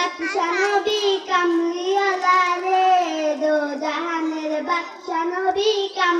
বাদশা নবী কামলিয়ালা রে দো জাহানের বাদশা নবী কামলিওয়ালা